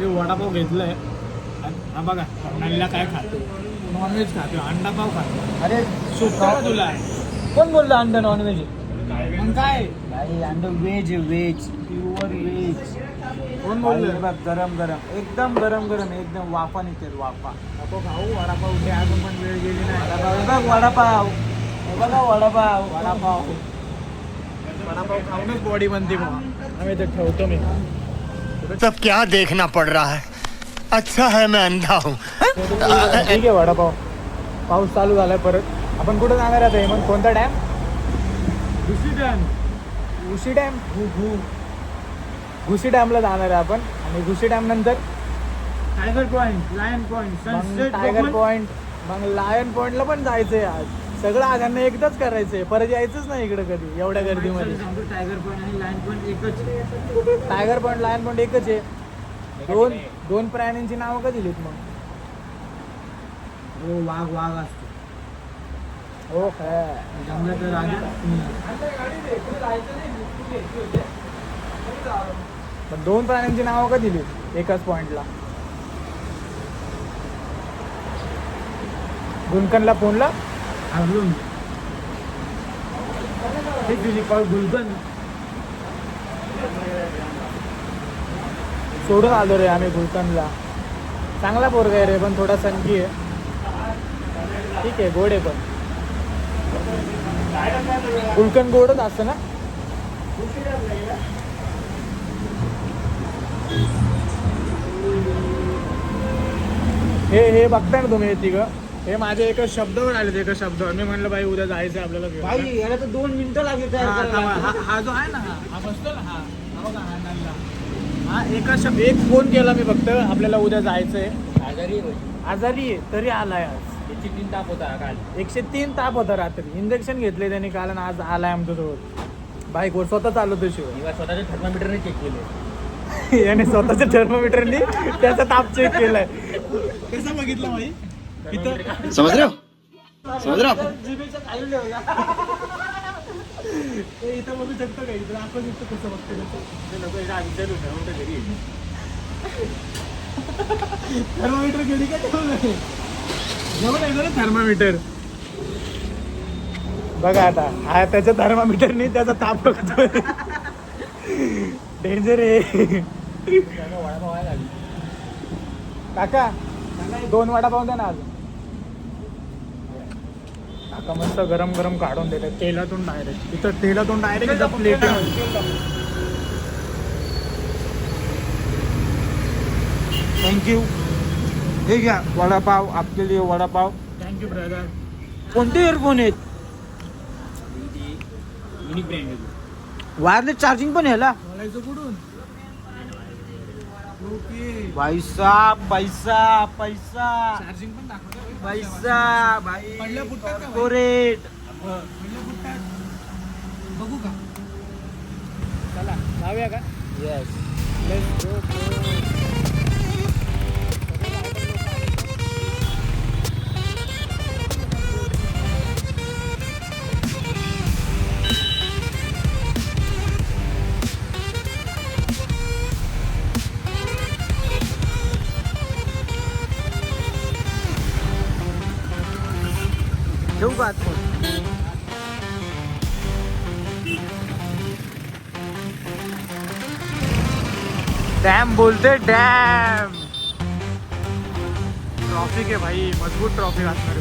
मस्तपैकी वडापाव घेतलाय. आणि हा बघा नल्ला काय खातो? नॉनव्हेज खातो. अंडा पाव खातो. अरे सुट्टा का तुला. कोण बोललं अंड नॉनव्हेज मग काय? अंड व्हेज व्हेज प्युअर व्हेज कोण बोललं? बघ गरम गरम. एकदम गरम गरम. एकदम वाफा निघते वाफा. नको खाऊ वडापाव उद्या अजून पण वेळ गेली नाही. बघ वडापाव. बघा वडापाव. वडापाव. वडापाव खाऊनच बॉडी बनते मग आम्ही ते ठेवतो मी. सब क्या देखना पड़ रहा है? अच्छा है मैं अंधा हूँ। ठीक आहे वडापाव पाऊस चालू झालाय परत. आपण कुठे जाणार आता हेमंत कोणता dam Ghushi dam Ghushi dam घु घु घुशी डॅमला जाणार आहे आपण. आणि घुशी डॅम नंतर? Tiger point lion point tiger point मग लायन पॉइंटला पण जायचंय आज. सगळं आज यांना एकदाच करायचंय. परत यायचंच नाही इकडे कधी एवढ्या गर्दीमध्ये. टायगर पॉईंट आणि लाईन पॉईंट एकच टायगर पॉइंट लायन पॉइंट एकच आहे. दोन दोन प्राण्यांची नावं का दिलीत मग? हो वाघ वाघ असतो. हो काय जंगलात राजा. पण दोन प्राण्यांची नावं का दिली एकाच पॉइंटला गुलकनला फोनला? हरलून हे unicorn कॉल सोडून आलो रे आम्ही गुलकनला चांगला पोरगा आहे रे पण थोडा सनकी आहे. ठीक आहे गोड आहे पण. गुलकन गोडच असतं ना? हे हे बघताय ना तुम्ही हे तिघं? हे माझे एका शब्दावर आले एका शब्दावर मी म्हणलं बाई उद्या जायचं आपल्याला फिरायला. भाई याला तर दोन मिनिटं लागेल तयार हा, करायला. हा, हा- हा जो आहे ना हा हा बसतो ना हा. हा बघा हा नल्ला. हा. एका शब्द. एक फोन केला मी फक्त आपल्याला उद्या जायचंय. आजारी आहे भाई. आजारी आहे तरी आलाय आज. याची तीन ताप होता काल. एकशे तीन ताप होता रात्री. इंजेक्शन घेतले त्यांनी काल आणि आज आलाय आमच्यासोबत बाईकवर स्वतः चालवतो शिवाय. निवास स्वतःच्या थर्मामीटरने चेक केले. याने स्वतःच्या थर्मोमीटरनी त्याचा ताप चेक केलाय. कसं बघितलं इथं समझ रहे हो? समझ रहे हो बघू शकतो का? बघतो थर्मोमीटर थर्मोमीटर बघा आता हा त्याच्या थर्मामीटरने त्याचा ताप बघतोय. डेंजर आहे. काका दोन वडापाव द्या ना आज काका मस्त गरम गरम काढून देतात तेलातून डायरेक्ट इथं तेलातून डायरेक्ट इथं प्लेट थँक्यू हे घ्या वडापाव आपके लिए वडापाव. थँक्यू ब्रदर कोणते इयरफोन आहेत? वायरलेस चार्जिंग पण ह्याला कुठून? पैसा पैसा पैसा. चार्जिंग पण दाखवतो. पैसा भाई पडलं फुटतात का भाई? कॉर्पोरेट म्हणलं कुठं बघू का? चला जाऊया का? येस डॅम बोलते डॅम। ट्रॉफिक आहे भाई मजबूत ट्रॉफिक असणार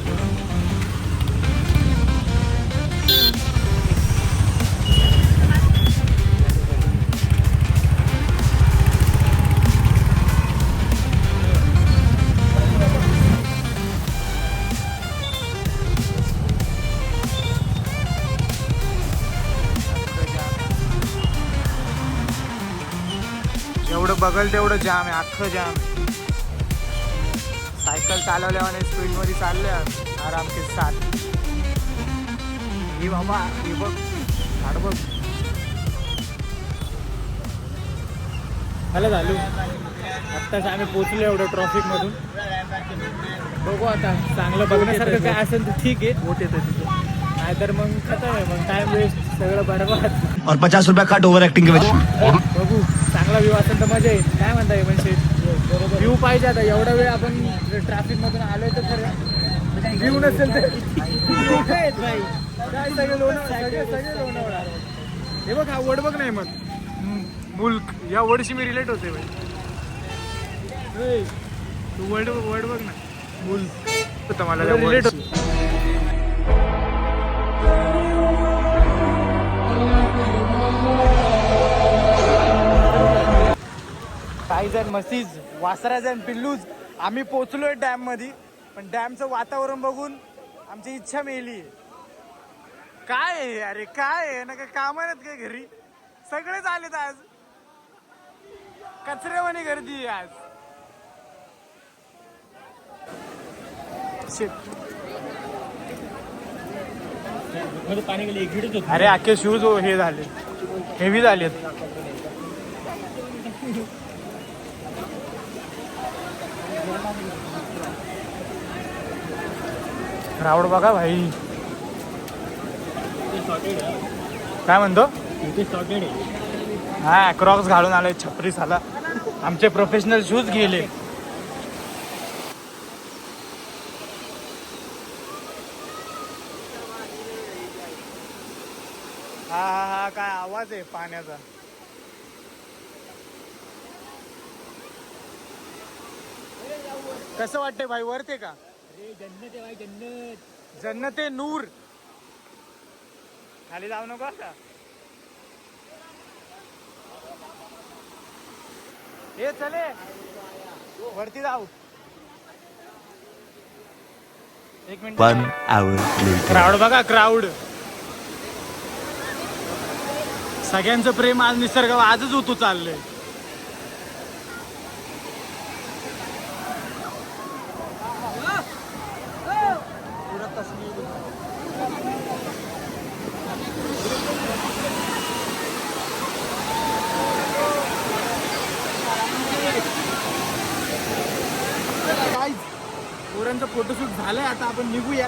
बघल तेवढं जाम आहे अख्खं जाम आहे. सायकल चालवल्याने स्पीडमध्ये चालले आराम के साथ ही बाबा ही बघ. झाड बघ. झालं झालं. आत्ताच आम्ही पोचलो एवढं ट्रॉफिक मधून. बघू आता चांगलं बघण्यासारखं काय असेल तर ठीक आहे. येतं तिथे. नाहीतर मग खतम आहे मग टाइम वेस्ट सगळं बरोबर और पचास रुपया कट ओवर एक्टिंग के वजह बघू चांगलं चांगला तर मजा येईल. काय म्हणता म्हणजे व्ह्यू पाहिजे आता. एवढा वेळ आपण ट्रॅफिक मधून आलोय तर खरं. व्ह्यू नसेल तर लोकं आहेत भाई. काय सगळे लोणावळा सगळे सगळे लोणावळा हे बघ हा वड बघ नाही मग. मुल्क. या वडशी मी रिलेट होते भाई. तू वर्ड वर्ड बघ ना. मुल्क. मला रिलेट होत काही अँड मसीज वासरा अँड पिल्लूज आम्ही पोचलोय डॅममध्ये पण डॅमचं वातावरण बघून आमची इच्छा मेली. काय आहे? अरे काय आहे? ना काय काम आहेत काय घरी? सगळेच आलेत आज. कचऱ्यावानी गर्दी आहे आज. पाणी अरे अख्खे शूज हे झाले. हेवी झालेत. रावड बघा भाई. काय म्हणतो? हा क्रॉक्स घालून आले छपरी साला. आमचे प्रोफेशनल शूज गेले. हा हा हा काय आवाज आहे पाण्याचा? कसं वाटतंय भाई वरते का? अरे जन्नत आहे भाई जन्नत. जन्नते नूर. खाली जाऊ नको आता. हे चले वरती जाऊ. एक minute. One hour later. Crowd बघा क्राऊड सगळ्यांचं प्रेम आज निसर्ग आजच होतो चाललंय. पोरांचं फोटोशूट झालंय आता आपण निघूया.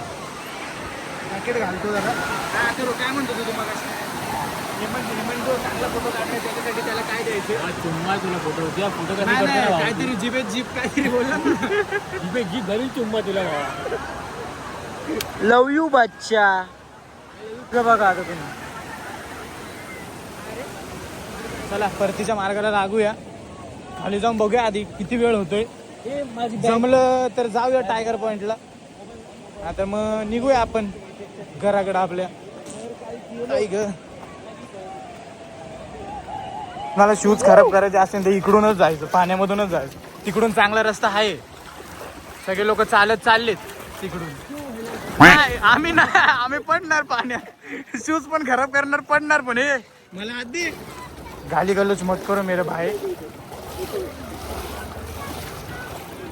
जॅकेट घालतो जरा. काय करू काय म्हणतो तू तुम्हाला हेमंत हेमंत जो चांगला फोटो काढलाय त्याच्यासाठी त्याला काय द्यायचं? आज चुम्मा तुला फोटो तुझ्या फोटो नाही, नाही, काहीतरी जिबे जीप काहीतरी बोलला जीपे जीप घरी चुम्मा तुला लव यू बच्चा. बघा आता तुम्ही. चला परतीच्या मार्गाला लागूया. खाली जाऊन बघूया आधी किती वेळ होतोय. जमलं तर जाऊया टायगर पॉइंटला आता मग निघूया आपण घराकडं आपल्या. ग? मला शूज खराब करायचे असेल तर इकडूनच जायचं पाण्यामधूनच जायचं. तिकडून चांगला रस्ता आहे. सगळे लोक चालत चाललेत तिकडून. आम्ही नाही आम्ही पडणार पाण्यात. शूज पण खराब करणार पडणार पण हे मला आधी गाली गलोच मत करो मेरे भाई.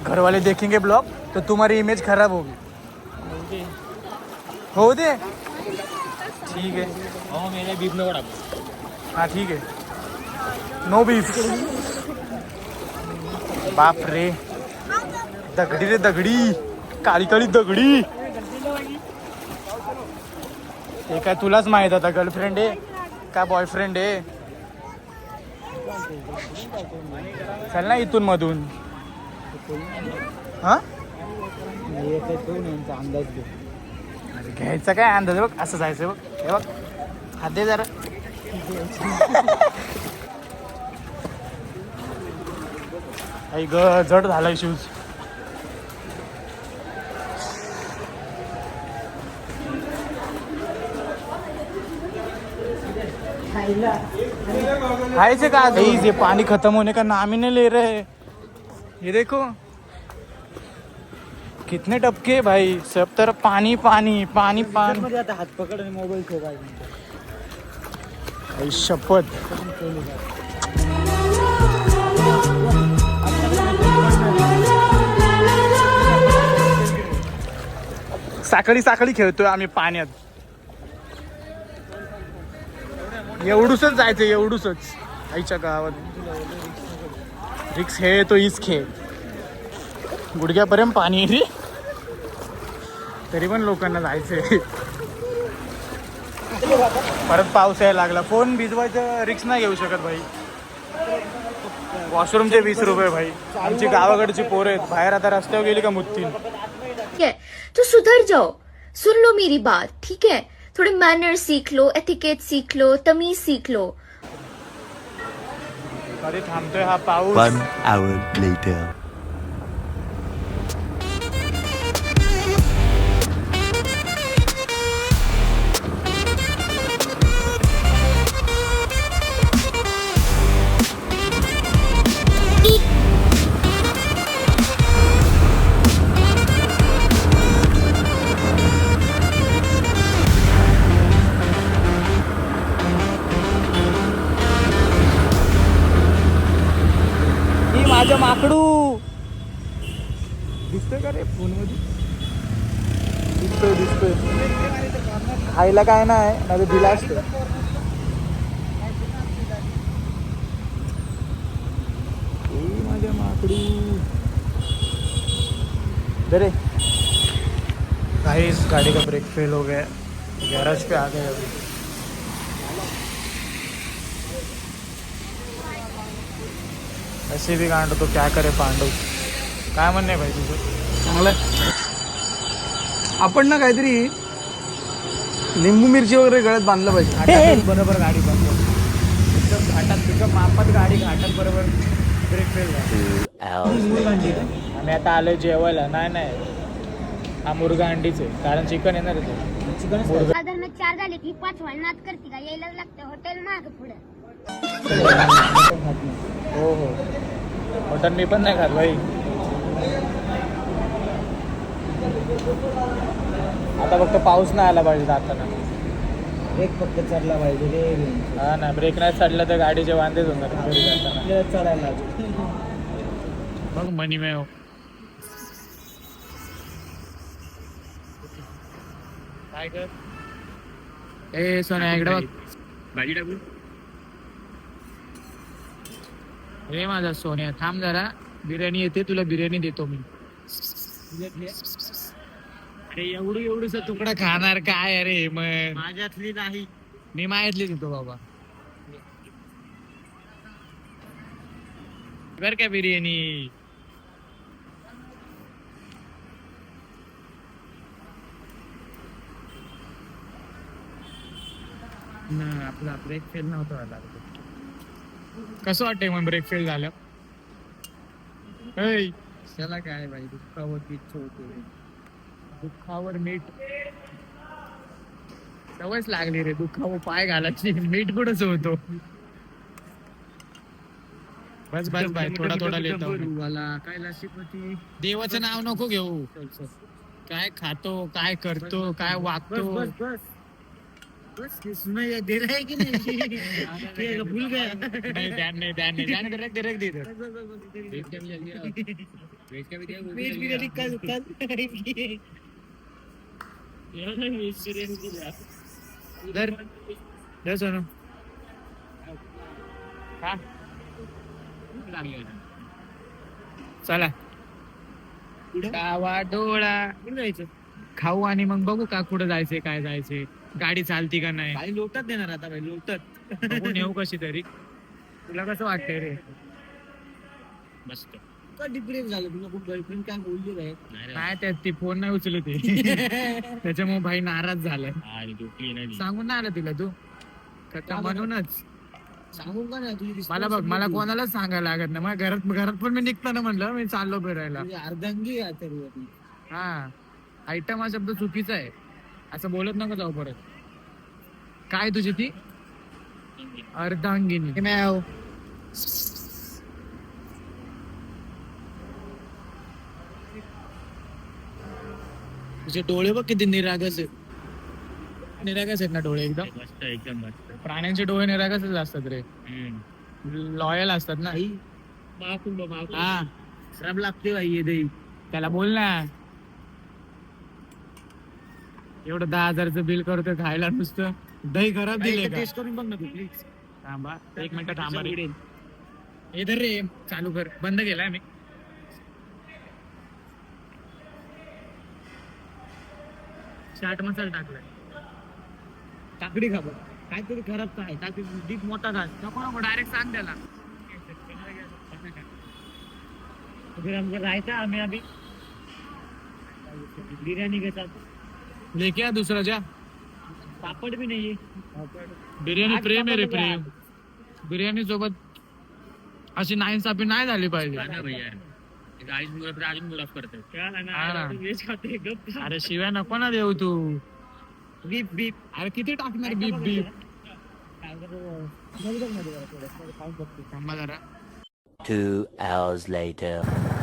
घर वाले देखेंगे ब्लॉग तो तुम्हारी इमेज खराब होगी। हो दे। ठीक है। मेरा बीप नको टाकू हाँ ठीक है। नो बीफ बाप रे। दगडी रे दगडी। काळी काळी दगडी। हे काय तुलाच माहीत आता गर्लफ्रेंड आहे का बॉयफ्रेंड आहे चल ना इथून मधून। हा? अंदाज घे अरे घ्यायचा काय अंदाज बघ असं जायचं बघ. हे बघ हात दे जरा. आई ग जड झालाय शूज खायचे का ये पानी खत्म होने का नाम नहीं ले रहे? ये देखो। कितने टपके भाई सब तरफ पानी पानी पानी पानी। आता हात पकड आणि मोबाईल ठेवा आई शपथ। साखळी साखळी खेळतोय आम्ही पाण्यात. एवढूसच जायचं एवढूसच. आईच्या गावात. फिक्स हे तो इस गुडघ्यापर्यंत पाणी रे तरी पण लोकांना जायचंय परत पाऊस यायला लागला। फोन भिजवायचं रिक्स नाही घेऊ शकत भाई। वॉशरूमचे वीस रुपये भाई। आमची गावाकडची पोरं आहेत। बाहेर आता रस्त्यावर गेली का मुत्ती ठीक तो सुधर जाओ। सुन लो मेरी बात ठीक है? थोड़े मैनर सीख लो एथिकेट सीख लो तमीज सीख लो। One hour later. खायला काय नाही नाही तर दिला असतं. माझ्या माकडू. दरे गाइस गाड़ी का ब्रेक फेल हो गया. गैराज पे आ गए अभी. ऐसे भी कांड तो क्या करे पांडव काय म्हणणे भाई तुझं? चांगलं आपण ना काहीतरी लिंबू मिरची वगैरे गळ्यात बांधलं पाहिजे. बरोबर गाडी एकदम घाटात तुझं मापात गाडी घाटात बरोबर ब्रेक फेल आम्ही आता आलोय जेवायला. नाही नाही. हा मुर्गा अंडीच आहे. कारण चिकन येणार आहे ते चिकन साधारण चार झाले की पाच नाद करते का? यायलाच लागतं. हॉटेल माग पुढे. हो हो. मटन मी पण नाही खात भाई आता फक्त पाऊस नाही आला पाहिजे जाताना. एक फक्त चढला पाहिजे रे. हा ना ब्रेक नाही चढला तर गाडीचे वांदेच होणार घरी जाताना. आपल्याला चढायला बघ मनी मे काय कर? ए सोन्या इकडे बघ. भाजी टाकू? हे माझा सोन्या थांब जरा. बिर्याणी येते तुला बिर्याणी देतो मी. अरे एवढं एवढस तुकडा खाणार काय? अरे मग. माझ्यातली नाही. मी माहितली देतो बाबा. बर का बिर्याणी? ना आपला ब्रेक फेल नव्हता कसं वाटतंय मग ब्रेक फेल झालं? ऐ, त्याला काय बाई दुःखावर पीठ होते. दुःखावर मीठ सवयच लागली रे दुःखावर पाय घालायची मीठ कुठंच होतो बस बस बाय थोडा थोडा लेतो काय लाशीपती देवाचं नाव नको घेऊ काय खातो काय करतो काय वागतो बस बस इसमें दे रहा है कि नहीं भूल गया नाही ध्यान नाही ध्यान नाही ध्यान direct- direct दे इधर. वेज बिर्याणी कल कल धर. धर सोनू. चला. डावा डोळा. जायचं? खाऊ आणि मग बघू का कुठं जायचंय काय जायचंय. गाडी चालती का नाही? काही लोटत देणार आता भाई लोटत. बघून येऊ कशी तरी. तुला कसं वाटतंय रे? मस्त. का डिप्रेस झालं तुला खूप गर्लफ्रेंड काय बोलली काय काय त्यात ती फोन नाही उचलत त्याच्यामुळे भाई नाराज झालाय. सांगून नाही आला तिला तू? का म्हणूनच. सांगू का नाही तुझी मला बघ मला कोणालाच सांगायला लागत नाही. मला घरात घरात पण मी निघताना म्हणलं मी चाललो फिरायला. तुझी अर्धांगी आहे तरी ती. हा. आयटम हा शब्द चुकीचा आहे. असं बोलत नको जाऊ परत. काय तुझी ती? अर्धांगिनी मॅव तुझे डोळे बघ किती निरागस आहेत. निरागस आहेत ना डोळे एकदम. एकदम मस्त प्राण्यांचे डोळे निरागसच असतात रे. लॉयल असतात ना. हा. श्रम लागते बाई ये दही त्याला बोल ना. एवढं दहा हजारचं बिल करतोय खायला नुसतं. दही खराब दिले का? टेस्ट करून बघ ना तू प्लीज थांबा. एक मिनिट थांबा रे. इधर रे. चालू कर. बंद केलाय मी. चाट मसाला टाकलाय. काकडी खा बघ काहीतरी खराब काय? काहीतरी डीप मोठा घास नको नको डायरेक्ट सांग त्याला. हमें अभी बिरयानी के साथ लेके आ दुसरा जा. पापड़ भी नहीं है बिर्याणी प्रेम आहे रे प्रेम. बिर्याणी सोबत अशी नाईन्साफी नाही झाली पाहिजे. आज मुलाफ करते हैं क्या ना हाँ. ना। वेज खाते हैं गप अरे शिवाय नको ना देऊ तू. बीप बीप. अरे किती टाकणार बीप बीप. थांबा जरा. Two hours later.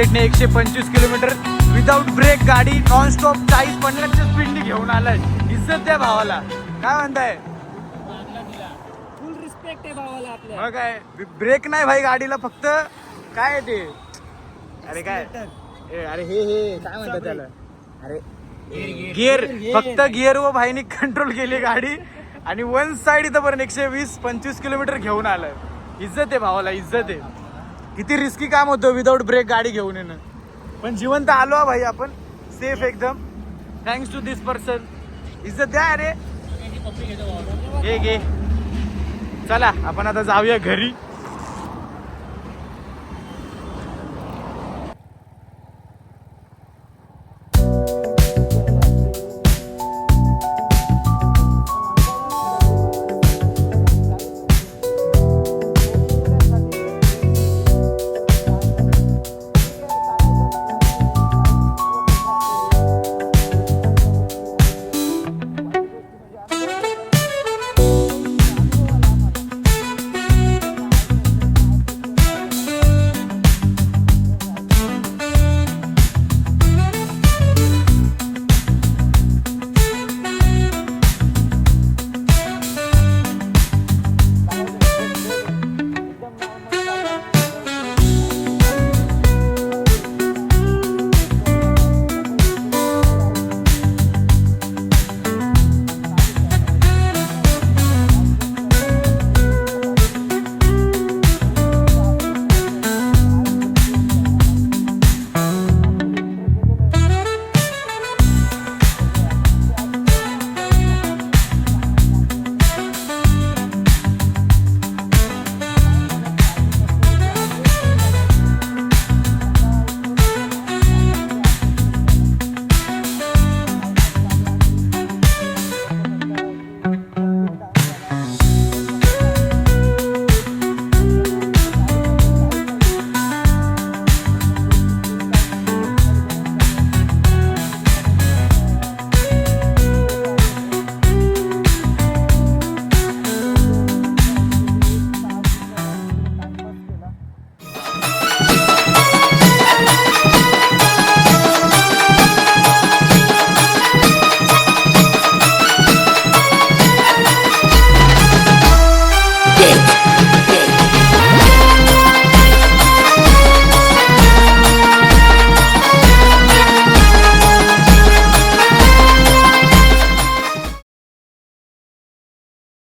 शेटने एकशे पंचवीस किलोमीटर विदाऊट ब्रेक गाडी नॉन स्टॉप चाळीस पन्नासच्या स्पीडने घेऊन आलाय. इज्जत त्या भावाला. काय म्हणताय? फुल रिस्पेक्ट आहे भावाला आपल्या. मग काय ब्रेक नाही भाई गाडीला फक्त काय आहे ते? अरे काय? ए, अरे हे हे काय म्हणतात त्याला? अरे गिअर फक्त गिअर व भाईनी कंट्रोल केली गाडी. आणि वन साइड इथं पर्यंत एकशे वीस पंचवीस किलोमीटर घेऊन आलं. इज्जत आहे भावाला इज्जत आहे. किती रिस्की काम होतं विदाऊट ब्रेक गाडी घेऊन येणं. पण जिवंत आलो भाई आपण. सेफ एकदम. थँक्स टू दिस पर्सन इज्जत द्या अरे. घे घे चला आपण आता जाऊया घरी.